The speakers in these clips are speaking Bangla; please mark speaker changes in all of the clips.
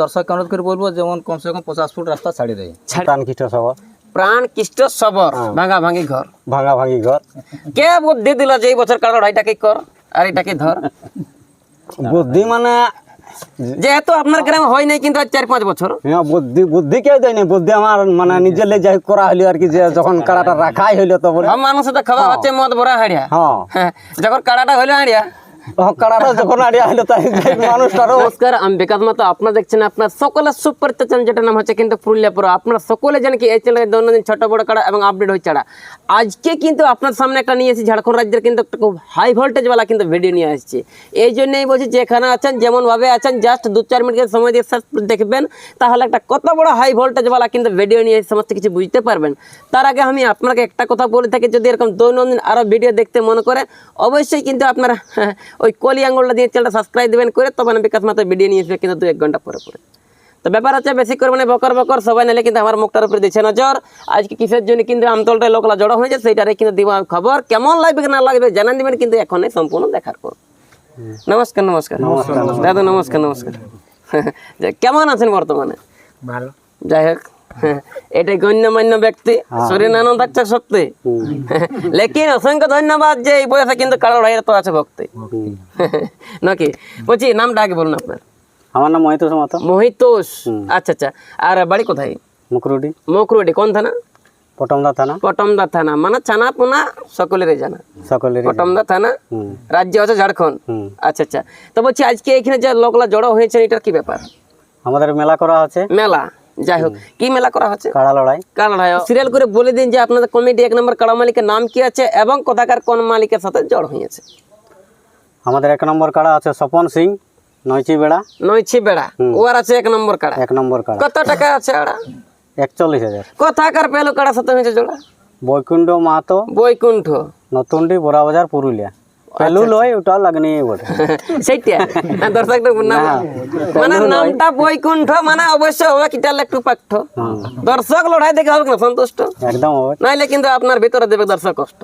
Speaker 1: দর্শককে অনুরোধ করে বলব যেমন কমসে কম পঞ্চাশ ফুট রাস্তা ছাড়ি দেয়।
Speaker 2: প্রাণ খ্রিস্ট সব
Speaker 3: প্রাণ কৃষ্ট সবর ভাঙা ভাঙি ঘর।
Speaker 2: ভাঙা ভাঙি ঘর।
Speaker 3: কে বুদ্ধি দিল যে এই বছর কারোর এটাকে কর আর এটাকে ধর?
Speaker 2: বুদ্ধি মানে
Speaker 3: যেহেতু আপনার গ্রামে হয় নাই কিন্তু চার পাঁচ বছর।
Speaker 2: হ্যাঁ, বুদ্ধি বুদ্ধি কেউ দেয়নি বুদ্ধি আমার মানে নিজের লে যাই করা হইল আর কি যে যখন কাড়াটা রাখাই হইল তখন।
Speaker 3: সব মানুষ তো খাওয়া হচ্ছে মদ ভরা হাড়িয়া।
Speaker 2: হ্যাঁ।
Speaker 3: হ্যাঁ, যখন কাড়াটা হইল হাড়িয়া হয়ে আজকে কিন্তু আপনার সামনে একটা নিয়ে রাজ্যের কিন্তু হাই ভিডিও নিয়ে এই জন্যই বলছি আছেন আছেন জাস্ট দু, চার মিনিটের সময় দিয়ে দেখবেন, তাহলে একটা কত বড় হাই ভোল্টেজওয়ালা কিন্তু ভিডিও নিয়ে সমস্ত কিছু বুঝতে পারবেন। তার আগে আমি আপনাকে একটা কথা বলে থাকি, যদি এরকম দৈনন্দিন আরও ভিডিও দেখতে মনে করে, অবশ্যই কিন্তু আপনারা ওই কলি আঙুলটা দিয়ে চ্যানেলটা সাবস্ক্রাইব দেবেন করে তবে না বিকাশ মাত্র ভিডিও নিয়ে আসবে কিন্তু দু এক ঘণ্টা পরে পরে। তো ব্যাপার হচ্ছে বেশি করবে না বকর বকর সবাই নিলে কিন্তু আমার মুখটার উপরে দিচ্ছে নজর। আজকে কিসের জন্য কিন্তু আমতলটায় লোকলা জড়ো হয়েছে সেইটারে কিন্তু দিব খবর। কেমন লাগবে কি না লাগবে জানান দিবেন কিন্তু এখনই সম্পূর্ণ দেখার পর। নমস্কার নমস্কার। দাদা নমস্কার নমস্কার। কেমন আছেন বর্তমানে?
Speaker 2: ভালো।
Speaker 3: যাই হোক। এটাই গণ্যমান্য ব্যক্তি। শরীর আনন্দ থাকছে সত্যি লেকিন অসংখ্য ধন্যবাদ যে এই বয়সে কিন্তু কারও ভাইয়ের তো আছে ভক্তি। নাকি? বলছি নামটা আগে বলুন আপনার।
Speaker 2: আমার নাম মহিত। মতো
Speaker 3: মহিতোষ আচ্ছা আচ্ছা। আর বাড়ি কোথায়?
Speaker 2: মুকরুডি।
Speaker 3: মকরুডি কোন থানা?
Speaker 2: পটমদা থানা।
Speaker 3: পটমদা থানা। মানে ছানা পোনা সকলেরই জানা।
Speaker 2: সকলেরই
Speaker 3: পটমদা থানা? রাজ্য আছে ঝাড়খণ্ড? আচ্ছা আচ্ছা। তো বলছি আজকে এখানে যে লোকলা জড়ো হয়েছে এটার কি ব্যাপার?
Speaker 2: আমাদের মেলা করা আছে।
Speaker 3: মেলা? যাই হোক কি মেলা করা হচ্ছে?
Speaker 2: কাড়া লড়াই।
Speaker 3: কারণ সিরিয়াল করে বলে দিন যে আপনাদের কমিটি এক নম্বর কাড়া মালিকের নাম কি আছে এবং কোথাকার কোন মালিকের সাথে জড় হয়েছে।
Speaker 2: আমাদের এক নম্বর কাড়া আছে স্বপন সিং নয়চি বেড়া
Speaker 3: নইছি বেড়া ওর আছে এক নম্বর কাড়া।
Speaker 2: এক নম্বর কাড়া।
Speaker 3: কত টাকা আছে আড়া?
Speaker 2: একচল্লিশ হাজার।
Speaker 3: কোথাকার পেল কাড়া সাথে হয়েছে জোড়া?
Speaker 2: বৈকুণ্ঠ মাহাতো
Speaker 3: বৈকুণ্ঠ।
Speaker 2: নতুনডি বড়াবাজার পুরুলিয়া। পেলু লয় ওটাও লাগনি বটে
Speaker 3: সেইটা দর্শকদের নাম মানে নামটা বৈকুণ্ঠ মানে অবশ্যই হবে কিটাল একটু পাঠ্য দর্শক লড়াই দেখে হবে না সন্তুষ্ট?
Speaker 2: একদম হবে।
Speaker 3: নাইলে কিন্তু আপনার ভিতরে দেবে দর্শক কষ্ট।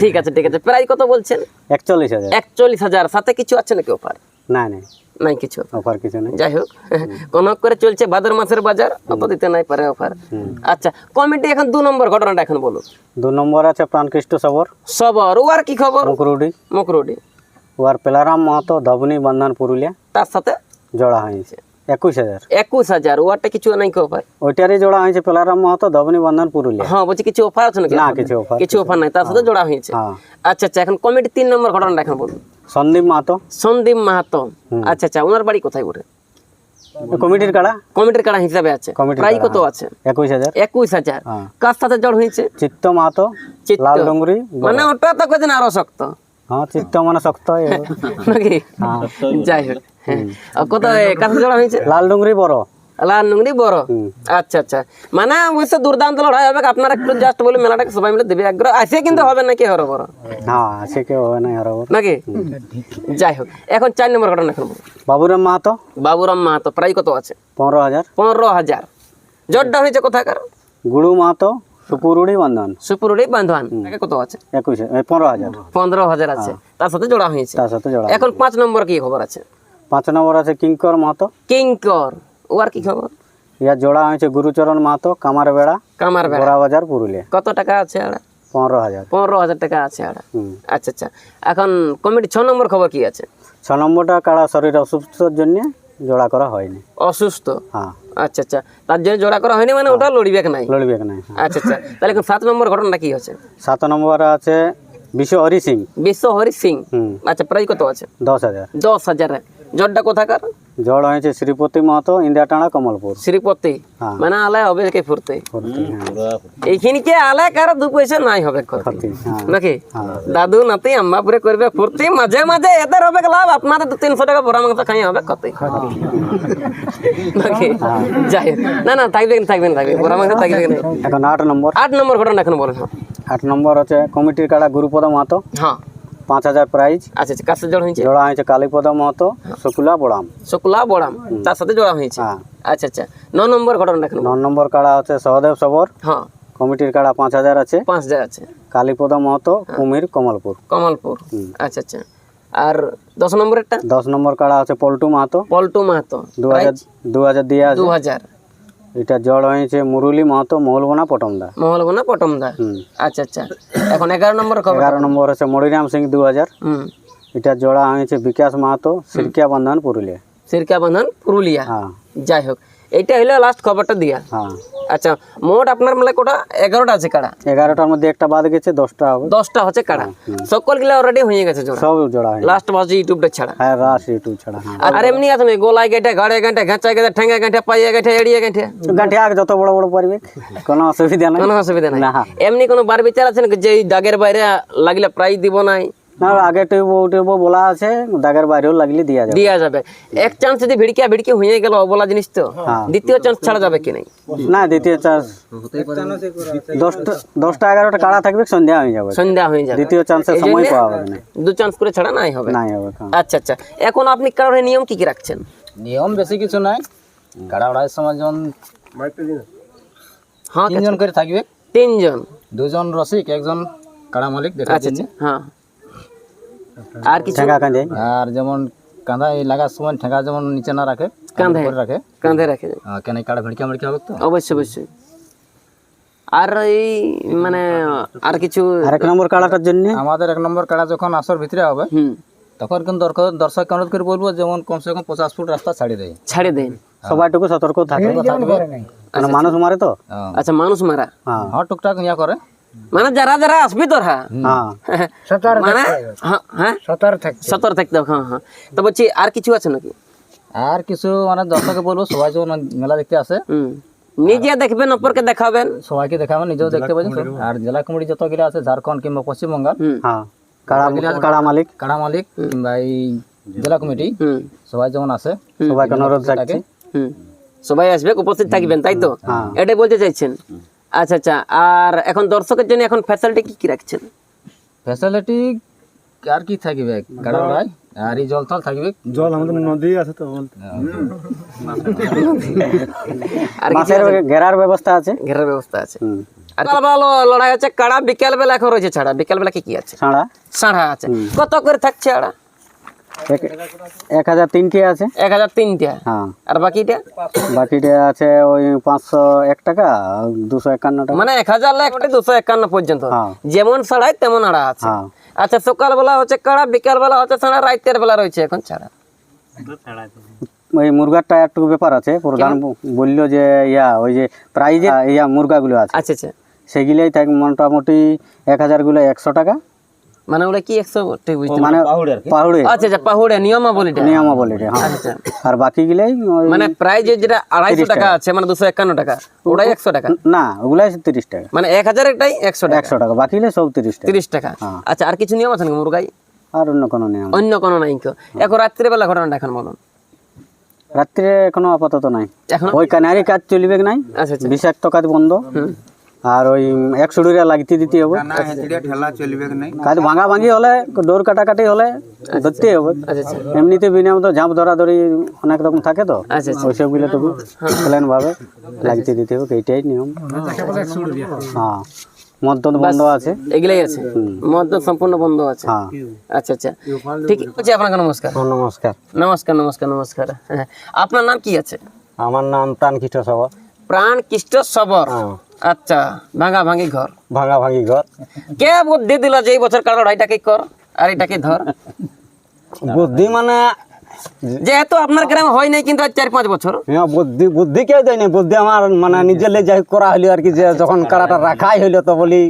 Speaker 3: ঠিক আছে ঠিক আছে। প্রায় কত বলছেন?
Speaker 2: একচল্লিশ হাজার
Speaker 3: একচল্লিশ হাজার সাথে কিছু আছে নাকি অফার
Speaker 2: না না
Speaker 3: নাই কিছু।
Speaker 2: অফার কিছু নেই?
Speaker 3: যাই হোক কোন করে চলছে ভাদর মাসের বাজার অত দিতে নাই পারে অফার। আচ্ছা কমিটি এখন দু নম্বর ঘটনাটা এখন বলুন।
Speaker 2: দু নম্বর আছে প্রাণকৃষ্ট সবর।
Speaker 3: সবর ও আর কি খবর?
Speaker 2: মুকরুডি
Speaker 3: মকরুডি
Speaker 2: ওয়ার পেলারাম মাহাতো ধবনী বন্ধন পুরুলিয়া।
Speaker 3: তার সাথে?
Speaker 2: জোড়া হয়েছে। একুশ হাজার।
Speaker 3: একুশ হাজার ওয়ারটা কিছু নাই কি অফার?
Speaker 2: ওইটারই জোড়া হয়েছে পেলারাম মাহাতো ধবনী বন্ধন পুরুলিয়া।
Speaker 3: হ্যাঁ বলছি কিছু অফার আছে নাকি
Speaker 2: না কিছু অফার
Speaker 3: কিছু অফার নাই তার সাথে জোড়া হয়েছে।
Speaker 2: হ্যাঁ।
Speaker 3: আচ্ছা আচ্ছা এখন কমিটি তিন নম্বর ঘটনাটা এখন বলুন।
Speaker 2: সন্দীপ মাহাতো?
Speaker 3: সন্দীপ মাহাতো। আচ্ছা আচ্ছা ওনার বাড়ি কোথায় ওঠে
Speaker 2: কমিটির কাড়া?
Speaker 3: কমিটির কাড়া হিসাবে আছে। প্রায় কত আছে?
Speaker 2: একুশ হাজার।
Speaker 3: একুশ হাজার।
Speaker 2: হ্যাঁ।
Speaker 3: কার সাথে জড় হয়েছে?
Speaker 2: চিত্ত মাহাতো
Speaker 3: চিত্ত।
Speaker 2: লাল ডুঙ্গরি
Speaker 3: মানে ওটা তো কোথায় আরও শক্ত।
Speaker 2: হ্যাঁ চিত্ত মানে শক্ত।
Speaker 3: নাকি? যাই হোক হ্যাঁ। কত কাছে জড়া হয়েছে?
Speaker 2: লাল ডুঙ্গরি বড়।
Speaker 3: লাল বড়। আচ্ছা আচ্ছা। মানে অবশ্য দুর্দান্ত লড়াই হবে আপনারা একটু জাস্ট বলে মেলাটাকে সবাই মিলে দেবে আগ্রহ আসে কিন্তু হবে নাকি হরো বড়?
Speaker 2: হ্যাঁ আছে কেউ হবে না আর
Speaker 3: নাকি? যাই হোক এখন চার নম্বর ঘটনা এখন।
Speaker 2: বাবুরাম মাহাতো?
Speaker 3: বাবুরাম মাহাতো প্রায় কত আছে?
Speaker 2: পনেরো হাজার।
Speaker 3: পনেরো হাজার। জোরটা হয়েছে কোথাকার?
Speaker 2: গুড়ু মাহাতো সুপুরুড়ি বন্ধন।
Speaker 3: সুপুরুড়ি বান্ধবান কত আছে?
Speaker 2: একুশ পনেরো হাজার।
Speaker 3: পনেরো হাজার আছে। তার সাথে জোড়া হয়েছে।
Speaker 2: তার সাথে জোড়া
Speaker 3: এখন পাঁচ নম্বর কি খবর আছে?
Speaker 2: পাঁচ নম্বর আছে কিঙ্কর মাহাতো।
Speaker 3: কিঙ্কর। ও আর কি খবর?
Speaker 2: ইয়ার জোড়া হয়েছে গুরুচরণ মাহাতো কামার বেড়া
Speaker 3: কামার বেড়া
Speaker 2: বড়াবাজার পুরুলিয়া।
Speaker 3: কত টাকা আছে আড়া?
Speaker 2: পনেরো হাজার।
Speaker 3: পনেরো হাজার টাকা আছে আড়া। আচ্ছা আচ্ছা। এখন কমিটি ছ নম্বর খবর কি আছে?
Speaker 2: ছ নম্বরটা কাড়া শরীর অসুস্থর জন্য জোড়া করা হয়নি।
Speaker 3: অসুস্থ?
Speaker 2: হ্যাঁ।
Speaker 3: আচ্ছা আচ্ছা। তার জন্য জোড়া করা হয়নি মানে ওটা লড়িবে নাই?
Speaker 2: লড়বে নাই হ্যাঁ।
Speaker 3: আচ্ছা আচ্ছা। তাহলে এখন সাত নম্বর ঘটনাটা কি হচ্ছে?
Speaker 2: সাত নম্বরে আছে বিশ্ব হরি সিং
Speaker 3: বিশ্ব হরি সিং আচ্ছা প্রাইস কত আছে?
Speaker 2: দশ হাজার।
Speaker 3: দশ হাজার। জটটা কোথাকার?
Speaker 2: জোড় হয়েছে শ্রীপতি মাহাতো ইন্দিয়াটানা কমলপুর।
Speaker 3: শ্রীপতি?
Speaker 2: হ্যাঁ।
Speaker 3: মানে আলায় হবে কে ফুরতে? এইখানকে আলায় কারও দু পয়সা নাই হবে ক্ষতি।
Speaker 2: হ্যাঁ।
Speaker 3: নাকি?
Speaker 2: হ্যাঁ।
Speaker 3: দাদু নাতি আম্মা পুরে করবে ফুর্তি মাঝে মাঝে এদের হবে লাভ? আপনাদের দু তিনশো টাকা বড় মাংস খাই হবে ক্ষতি। নাকি। যাই। না না থাকবেন থাকবেন থাকবে বড় মাংস থাকবে
Speaker 2: এখন আট নম্বর।
Speaker 3: আট নম্বর ঘটনা এখন বলেন।
Speaker 2: আট নম্বর হচ্ছে কমিটির কাড়া গুরুপদ মাহাতো?
Speaker 3: হ্যাঁ।
Speaker 2: পাঁচ হাজার প্রাইজ
Speaker 3: আচ্ছা আচ্ছা কাছে জড় হয়েছে?
Speaker 2: জোড়া হয়েছে কালীপদ মাহাতো শুকুলা বড়াম।
Speaker 3: শুক্লা বড়াম তার সাথে জোড়া হয়েছে?
Speaker 2: হ্যাঁ।
Speaker 3: আচ্ছা আচ্ছা ন নম্বর ঘটনা এখন
Speaker 2: ন নম্বর কাড়া হচ্ছে সহদেব সবর।
Speaker 3: হ্যাঁ।
Speaker 2: কমিটির কাড়া পাঁচ হাজার আছে।
Speaker 3: পাঁচ হাজার আছে।
Speaker 2: কালীপদ মাহাতো কুমির কমলপুর।
Speaker 3: কমলপুর। আচ্ছা আচ্ছা। আর দশ নম্বরেরটা?
Speaker 2: দশ নম্বর কাড়া আছে পল্টু মাহাতো।
Speaker 3: পল্টু মাহাতো।
Speaker 2: দু হাজার দু হাজার দিয়ে
Speaker 3: দু হাজার।
Speaker 2: এটা জড় হয়েছে মুরুলি মাহাতো মৌলবোনা পটমদা।
Speaker 3: মহলবনা পটমদা? আচ্ছা আচ্ছা। এখন এগারো নম্বর খবর?
Speaker 2: এগারো নম্বর আছে মরিরাম সিং দু হাজার এটা জোড়া হয়েছে বিকাশ মাহাতো সিরকিয়া বন্ধন পুরুলিয়া।
Speaker 3: সিরকিয়া বন্ধন পুরুলিয়া।
Speaker 2: হ্যাঁ।
Speaker 3: যাই হোক এটা হলো লাস্ট খবরটা দিয়া।
Speaker 2: হ্যাঁ।
Speaker 3: আচ্ছা মোট আপনার মানে কোটা? এগারোটা আছে কাড়া।
Speaker 2: এগারোটার মধ্যে একটা বাদ গেছে দশটা হবে।
Speaker 3: দশটা হচ্ছে কাড়া। সকলগুলা অলরেডি হয়ে গেছে জোড়া।
Speaker 2: সব জোড়া
Speaker 3: লাস্ট বাজে ইউটিউবটা ছাড়া।
Speaker 2: হ্যাঁ রাস ইউটিউব ছাড়া হ্যাঁ।
Speaker 3: আর এমনি আছে গোলায় গেটে গাড়ে গেটে ঘাঁচা গেটে ঠেঙ্গা গেটে পাইয়া গেটে এড়িয়ে গেটে
Speaker 2: গাঁঠি আগে যত বড় বড় পারবে কোনো অসুবিধা নাই।
Speaker 3: কোনো অসুবিধা নাই। এমনি কোনো বার বিচার আছে নাকি? যে এই দাগের বাইরে লাগলে প্রাইজ দিব নাই?
Speaker 2: না আগে টেবো টেবো বলা আছে দাগের বাইরেও লাগলে দিয়া যাবে।
Speaker 3: দেওয়া যাবে। এক চান্স যদি ভিড়কিয়া ভিড়কি হয়ে গেল অবলা জিনিস তো দ্বিতীয় চান্স ছাড়া যাবে কি নাই?
Speaker 2: না দ্বিতীয় চান্স দশটা দশটা এগারোটা কাড়া থাকবে সন্ধ্যা হয়ে যাবে।
Speaker 3: সন্ধ্যা হয়ে যাবে।
Speaker 2: দ্বিতীয় চান্সের সময় পাওয়া যাবে না।
Speaker 3: দু চান্স করে ছাড়া নাই হবে।
Speaker 2: নাই হবে হ্যাঁ।
Speaker 3: আচ্ছা আচ্ছা। এখন আপনি নিয়ম কি কি রাখছেন?
Speaker 1: নিয়ম বেশি কিছু নাই। ওড়ার সময়
Speaker 3: হ্যাঁ
Speaker 1: তিনজন করে থাকবে।
Speaker 3: তিনজন।
Speaker 1: দুজন রসিক একজন কাড়া মালিক দেখা
Speaker 3: আচ্ছা আচ্ছা। হ্যাঁ। আর কিছু?
Speaker 2: ঠেঙ্গা কাঁদে
Speaker 1: আর যেমন এই লাগার সময় ঠেঙ্গা যেমন নিচে না রাখে
Speaker 3: কাঁধে।
Speaker 1: রাখে।
Speaker 3: কাঁধে রাখে।
Speaker 1: কেন কাড়া ভিড়কা হবে তো?
Speaker 3: অবশ্যই অবশ্যই। আর এই মানে আর কিছু?
Speaker 2: আর এক নম্বর কাড়াটার জন্য?
Speaker 1: আমাদের এক নম্বর কাড়া যখন আসর ভিতরে হবে তখন কিন্তু দর্শক দর্শক অনুরোধ করে বলব যেমন কমসে কম পঞ্চাশ ফুট রাস্তা ছাড়ি দেয়।
Speaker 3: ছাড়ে দেন
Speaker 2: সবাইটুকু সতর্ক থাকে। কারণ মানুষ মারে তো?
Speaker 1: হ্যাঁ।
Speaker 3: আচ্ছা মানুষ মারা?
Speaker 2: হ্যাঁ।
Speaker 1: হ্যাঁ টুকটাক ইয়া করে।
Speaker 3: মানে যারা যারা আসবি তোর হ্যাঁ?
Speaker 2: হ্যাঁ।
Speaker 3: মানে হ্যাঁ হ্যাঁ? সতর থাকতে হবে। হ্যাঁ হ্যাঁ। তো বলছি আর কিছু আছে নাকি?
Speaker 1: আর কিছু মানে দর্শকে বলব সবাই যখন মেলা দেখতে আসে।
Speaker 3: নিজে দেখবেন অপরকে দেখাবেন।
Speaker 1: সবাইকে দেখাবেন নিজেও দেখতে তো। আর জেলা কমিটি যতগুলো আছে ঝাড়খণ্ড কিংবা পশ্চিমবঙ্গ
Speaker 2: হ্যাঁ। কাড়া মালিক?
Speaker 1: কাড়া মালিক কিংবা এই জেলা কমিটি
Speaker 3: হুম।
Speaker 1: সবাই যেমন আসে
Speaker 2: সবাইকে অনুরোধ রাখছি
Speaker 3: সবাই আসবে উপস্থিত থাকবেন তাই তো। এটাই বলতে চাইছেন? আচ্ছা আচ্ছা। আর এখন দর্শকের জন্য এখন ফ্যাসিলিটি কি কি রাখছেন?
Speaker 1: ফ্যাসিলিটি আর কি থাকবে? কাড়া ওড়াই আর এই জল থল থাকবে?
Speaker 4: জল আমাদের নদী আছে তো
Speaker 3: আর কিছু
Speaker 2: মাছের ঘেরার ব্যবস্থা আছে?
Speaker 3: ঘেরার ব্যবস্থা আছে। আর ভালো লড়াই আছে। কাড়া বিকেল বেলা এখন রয়েছে ছাড়া। বিকেল বেলা কি কি আছে?
Speaker 2: ছাড়া?
Speaker 3: সাড়া আছে। কত করে থাকছে আড়া?
Speaker 2: এক- হাজার তিনটে আছে।
Speaker 3: এক হাজার তিনটা।
Speaker 2: হ্যাঁ।
Speaker 3: আর বাকিটা?
Speaker 2: বাকিটা আছে ওই পাঁচশো এক টাকা দুশো একান্ন টাকা।
Speaker 3: মানে এক হাজার একটা দুশো একান্ন পর্যন্ত।
Speaker 2: হ্যাঁ।
Speaker 3: যেমন সাড়াই তেমন আড়া আছে।
Speaker 2: হ্যাঁ।
Speaker 3: আচ্ছা সকালবেলা হচ্ছে কাড়া বিকাল বেলা হচ্ছে সাড়া রাতের বেলা রয়েছে এখন ছাড়া।
Speaker 2: ওই মুরগারটা একটু ব্যাপার আছে প্রধান বলল যে ইয়া ওই যে প্রাইজে ইয়া মুরগাগুলো আছে।
Speaker 3: আচ্ছা আচ্ছা।
Speaker 2: সেগুলাই থাক মোটামুটি এক হাজারগুলো একশো টাকা।
Speaker 3: মানে ওগুলা কি একশো বুঝতে
Speaker 2: মানে পাহুড়ে
Speaker 3: আচ্ছা আচ্ছা পাহুড়ে নিয়মাবলীটা।
Speaker 2: নিয়মাবলী হ্যাঁ।
Speaker 3: আচ্ছা
Speaker 2: আর বাকিগুলাই ওই
Speaker 3: মানে প্রায় যে যেটা আড়াইশো টাকা আছে মানে দুশো একান্ন টাকা ওটাই একশো টাকা?
Speaker 2: না ওগুলাই তিরিশ টাকা।
Speaker 3: মানে এক হাজার একটাই একশো টাকা?
Speaker 2: একশো টাকা বাকিগুলো সব তিরিশ টাকা।
Speaker 3: তিরিশ টাকা?
Speaker 2: হ্যাঁ।
Speaker 3: আচ্ছা আর কিছু নিয়ম আছে নাকি মুরগাই?
Speaker 2: আর অন্য কোনো নিয়ম
Speaker 3: অন্য কোনো নাই কেউ? এখন রাত্রিবেলা ঘটনাটা এখন বলুন।
Speaker 2: রাত্রে কোনো আপাতত নাই।
Speaker 3: এখন?
Speaker 2: ওই কানারি কাজ চলবে নাই?
Speaker 3: আচ্ছা আচ্ছা।
Speaker 2: বিষাক্ত কাজ বন্ধ। আর ওই একশো ডুরিয়া লাগতে দিতে হবে। কাজ ভাঙা ভাঙি হলে ডোর কাটাকাটি হলে ধরতে হবে।
Speaker 3: আচ্ছা আচ্ছা।
Speaker 2: এমনিতে বিনিয়ম তো ঝাঁপ ধরা ধরি অনেক রকম থাকে তো।
Speaker 3: আচ্ছা
Speaker 2: ওইসবগুলো টুকু প্ল্যান ভাবে লাগতে দিতে হবে এইটাই নিয়ম। হ্যাঁ মদ টদ বন্ধ আছে।
Speaker 3: এগুলাই আছে? মদ সম্পূর্ণ বন্ধ আছে?
Speaker 2: হ্যাঁ।
Speaker 3: আচ্ছা আচ্ছা। ঠিক আছে আপনাকে নমস্কার।
Speaker 2: নমস্কার।
Speaker 3: নমস্কার নমস্কার নমস্কার। হ্যাঁ আপনার নাম কি আছে?
Speaker 2: আমার নাম প্রাণ প্রাণকৃষ্ণ সভা
Speaker 3: প্রাণ কৃষ্ণ সবর আচ্ছা ভাঙা ভাঙি ঘর।
Speaker 2: ভাঙা ভাঙি ঘর।
Speaker 3: কে বুদ্ধি দিল যে এই বছর কারও এটাকে কর আর এটাকে ধর?
Speaker 2: বুদ্ধি মানে
Speaker 3: যেহেতু আপনার গ্রামে হয় নাই কিন্তু চার পাঁচ বছর।
Speaker 2: হ্যাঁ বুদ্ধি বুদ্ধি কেউ দেয় না বুদ্ধি আমার মানে নিজের লে যাই করা হইল আর কি যে যখন কারাটা রাখাই হইল তো বলি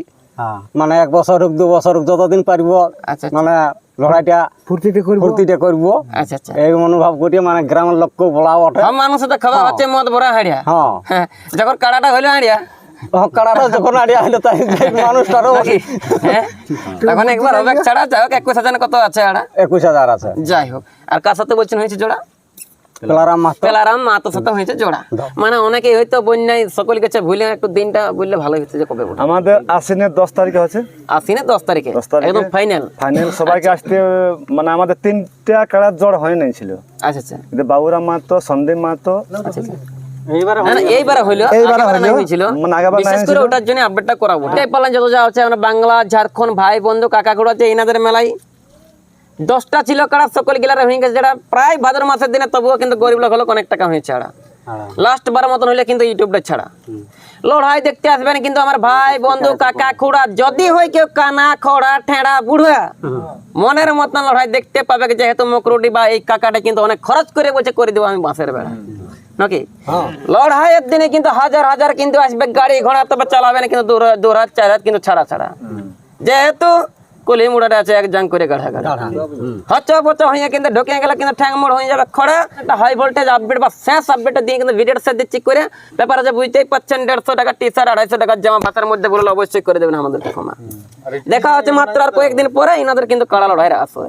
Speaker 2: মানে এক বছর হোক দু বছর হোক যতদিন পারব
Speaker 3: আচ্ছা
Speaker 2: মানে লড়াইটা
Speaker 4: ফুর্তিতে করব?
Speaker 2: ফুর্তিটা করব।
Speaker 3: আচ্ছা আচ্ছা।
Speaker 2: এই মনোভাব করিয়ে মানে গ্রামের লোককে বলা ওঠে
Speaker 3: মানুষ তো খাওয়া হচ্ছে মদ ভরা হাড়িয়া।
Speaker 2: হ্যাঁ।
Speaker 3: হ্যাঁ যখন কাড়াটা হইল হাড়িয়া
Speaker 2: তখন যখন আড়িয়া হইল তাই মানুষটারও
Speaker 3: হ্যাঁ? একবার হবে ছাড়া যাই হোক একুশ হাজার কত আছে আড়া?
Speaker 2: একুশ হাজার আছে।
Speaker 3: যাই হোক আর কার সাথে বলছেন হয়েছে জোড়া?
Speaker 2: পেলারাম মাস্টার
Speaker 3: পেলারাম মাতো সাথে হয়েছে জোড়া? মানে অনেকেই হয়তো বন্যায় সকল গেছে ভুলে একটু দিনটা বললে ভালো হচ্ছে যে কবে
Speaker 4: আমাদের আশ্বিনের দশ তারিখে হচ্ছে
Speaker 3: না দশ তারিখে? একদম ফাইনাল
Speaker 4: ফাইনাল সবাইকে আসতে মানে আমাদের তিনটা কাড়ার জ্বর হয় নাই ছিল।
Speaker 3: আচ্ছা আচ্ছা।
Speaker 4: কিন্তু বাবুরাম মাহাতো সন্দীপ মাহাতো
Speaker 3: আচ্ছা আচ্ছা।
Speaker 2: এইবারে
Speaker 3: না না এইবার হইল।
Speaker 4: এইবারে
Speaker 3: আগেবার নাই
Speaker 4: হইল।
Speaker 3: হয়েছিল
Speaker 4: আগেবার নাই
Speaker 3: বিশেষ করে ওটার জন্য আপডেটটা করাবো। এটাই পালান যত যা আছে আমরা বাংলা ঝাড়খণ্ড ভাই বন্ধু কাকা এনাদের মেলাই। দশটা ছিল কাড়া সকল গিলারে হয়ে গেছে যেটা প্রায় ভাদ্র মাসের দিনে তবুও কিন্তু গরিব লোক হলো অনেক টাকা হয়েছে ছাড়া। লাস্ট বার মতন হইলে কিন্তু ইউটিউবটা ছাড়া। লড়াই দেখতে আসবেন কিন্তু আমার ভাই বন্ধু কাকা খুড়া যদি হয় কেউ কানা খড়া ঠেড়া বুড়া। মনের মতন লড়াই দেখতে পাবে যেহেতু মকরুটি বা এই কাকাটা কিন্তু অনেক খরচ করে বলছে করে দেবো আমি বাঁশের বেড়া। নাকি? লড়াইয়ের দিনে কিন্তু হাজার হাজার কিন্তু আসবে। গাড়ি ঘোড়া তবে চালাবে না কিন্তু দু রাত- চার রাত কিন্তু ছাড়া ছাড়া। যেহেতু কলি মুড়াটা আছে এক জাং করে গাড়া গাড়া হচ্ছ পচ হয়ে কিন্তু ঢুকে গেলে কিন্তু ঠ্যাং মোড় হয়ে যাবে। খড়া একটা হাই ভোল্টেজ আপডেট বা শেষ আপডেটটা দিয়ে কিন্তু ভিডিওর সাথে দিচ্ছি করে ব্যাপার আছে বুঝতেই পাচ্ছেন দেড়শো টাকা টি শার্ট আড়াইশো টাকার জামা ভাষার মধ্যে বললে অবশ্যই করে দেবেন আমাদের ক্ষমা। দেখা হচ্ছে মাত্র আর কয়েকদিন পরে এনাদের কিন্তু কাড়া লড়াইয়ের আসবে